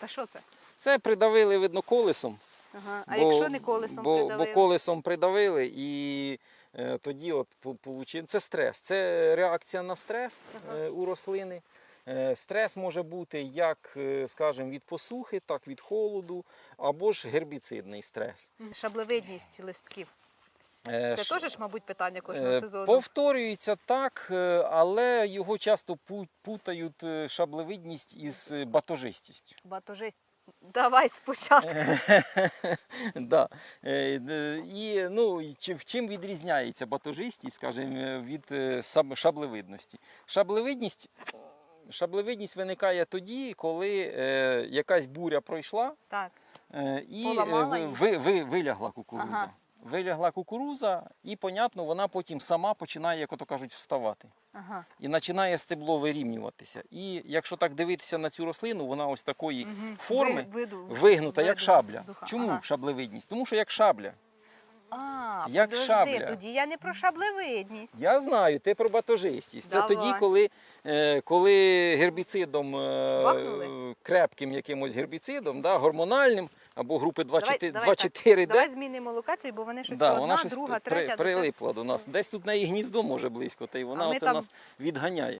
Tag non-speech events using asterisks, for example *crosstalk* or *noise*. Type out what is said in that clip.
Та що це? Це придавили, видно, колесом. Ага. А якщо не колесом бо, придавили? бо колесом придавили і е, тоді от по- получи- Це стрес. Це реакція на стрес Ага. е, у рослини. Е, Стрес може бути як, е, скажімо, від посухи, так від холоду, або ж гербіцидний стрес. Шаблевидність листків. Е, Це ш- теж мабуть, питання кожного Е, сезону. Повторюється так, е, але його часто путають шаблевидність із батожистістю. Батожисть. Давай спочатку. *laughs* да. І ну, чим відрізняється батожистість, скажімо, від шаблевидності? Шаблевидність, шаблевидність виникає тоді, коли е, якась буря пройшла Так. е, і ви, ви, вилягла кукуруза. Ага. Вилягла кукуруза, і, понятно, вона потім сама починає, як ото кажуть, вставати. Ага. І починає стебло вирівнюватися. І якщо так дивитися на цю рослину, вона ось такої угу. форми Ви- виду- вигнута, як шабля. духа. Чому Ага. шаблевидність? Тому що як шабля. А, Як подожди, шабля. тоді я не про шаблевидність. Я знаю, ти про батожистість. Це тоді, коли, е, коли гербіцидом е, Бахнули? крепким якимось гербіцидом, да, гормональним або групи 2-4, давай. 2-4 Давай змінимо локацію, бо вони щось Да, одна, вона щось друга, при- третя. прилипла до нас. Десь тут на її гніздо може близько, та й вона оце там- нас відганяє.